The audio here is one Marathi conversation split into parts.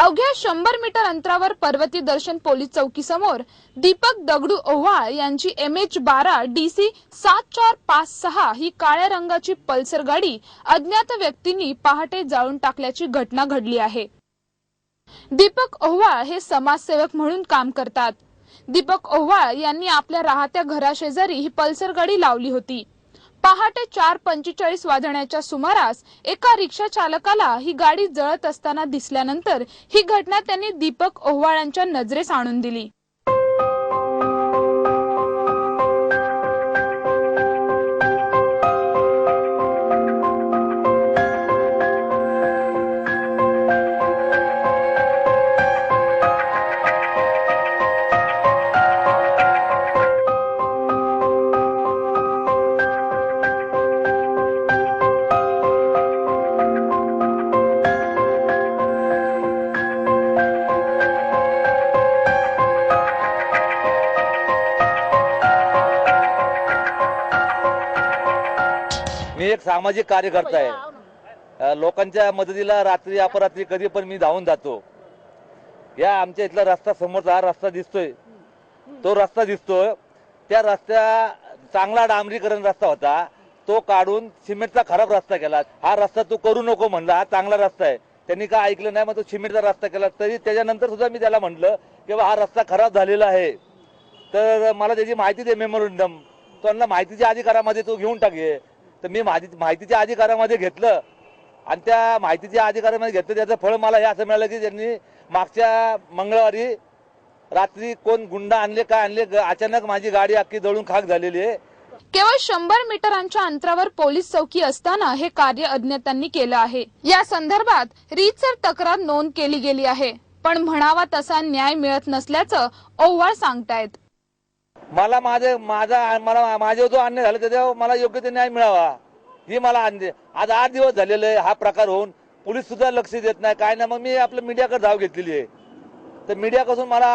अवघ्या शंभर मीटर अंतरावर पर्वती दर्शन पोलीस चौकी समोर दीपक दगडू ओव्हाळ यांची एम एच बारा डी सी सात चार पाच सहा ही काळ्या रंगाची पल्सर गाडी अज्ञात व्यक्तींनी पहाटे जाळून टाकल्याची घटना घडली आहे. दीपक ओव्हाळ हे समाजसेवक म्हणून काम करतात. दीपक ओव्हाळ यांनी आपल्या राहत्या घराशेजारी ही पल्सर गाडी लावली होती. पहाटे चार पंचेचाळीस वाजण्याच्या सुमारास एका रिक्षा चालकाला ही गाडी जळत असताना दिसल्यानंतर ही घटना त्यांनी दीपक ओव्हाळांच्या नजरेस आणून दिली. मी एक सामाजिक कार्यकर्ता आहे. अ, लोकांच्या मदतीला रात्री अपरात्री कधी पण मी धावून जातो. या आमच्या इथला रस्ता समोरचा हा रस्ता दिसतोय. तो रस्ता दिसतोय. त्या रस्त्या चांगला डांबरीकरण रस्ता होता. तो काढून सिमेंटचा खराब रस्ता केला. हा रस्ता तू करू नको म्हणला. हा चांगला रस्ता आहे. त्यांनी काय ऐकलं नाही मग तो सिमेंटचा रस्ता केला. तरी त्याच्यानंतर सुद्धा मी त्याला म्हटलं की बा हा रस्ता खराब झालेला आहे. तर मला त्याची माहिती दे मेमोरंडम तो म्हणला माहितीच्या अधिकारामध्ये तू घेऊन टाके तर मी माहिती माहितीच्या अधिकारामध्ये घेतलं. आणि त्या माहितीच्या अधिकारामध्ये घेतलं त्याचं फळ मला हे असं मिळालं की त्यांनी मागच्या मंगळवारी रात्री कोण गुंड आणले काय आणले अचानक माझी गाडी अख्खी जळून खाक झालेली आहे. केवळ शंभर मीटरांच्या अंतरावर पोलीस चौकी असताना हे कार्य अज्ञातांनी केलं आहे. या संदर्भात रीतसर तक्रार नोंद केली गेली आहे. पण म्हणावा तसा न्याय मिळत नसल्याचं ओव्हाळ सांगतायत. मला माझे माझा मला माझ्यावर जो अन्याय झाला त्याच्यावर मला योग्य ते न्याय मिळावा. ही मला अन्याय आज आठ दिवस झालेले आहे हा प्रकार होऊन पोलीस सुद्धा लक्ष देत नाही. काय नाही मग मी आपल्या मीडियाकडे धाव घेतलेली आहे. तर मीडियाकडून मला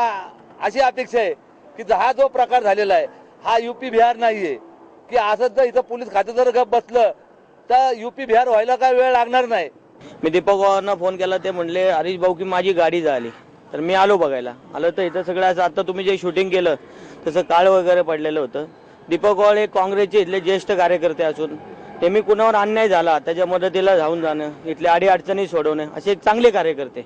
अशी अपेक्षा आहे की हा जो प्रकार झालेला आहे हा युपी बिहार नाहीये की असंच जर इथं पोलीस खातं जर गप बसलं तर युपी बिहार व्हायला काय वेळ लागणार नाही. मी दीपक पवारांना फोन केला ते म्हणले हरीश भाऊ की माझी गाडी झाली. तर मी आलो बघायला. आलो तर इथं सगळं असं आता तुम्ही जे शूटिंग केलं तसं काळ वगैरे पडलेलं होतं. दीपक वाळ हे काँग्रेसचे इथले ज्येष्ठ कार्यकर्ते असून ते मी कुणावर अन्याय झाला त्याच्या मदतीला जाऊन जाणं इथल्या अडी अडचणी सोडवणं असे एक चांगले कार्यकर्ते.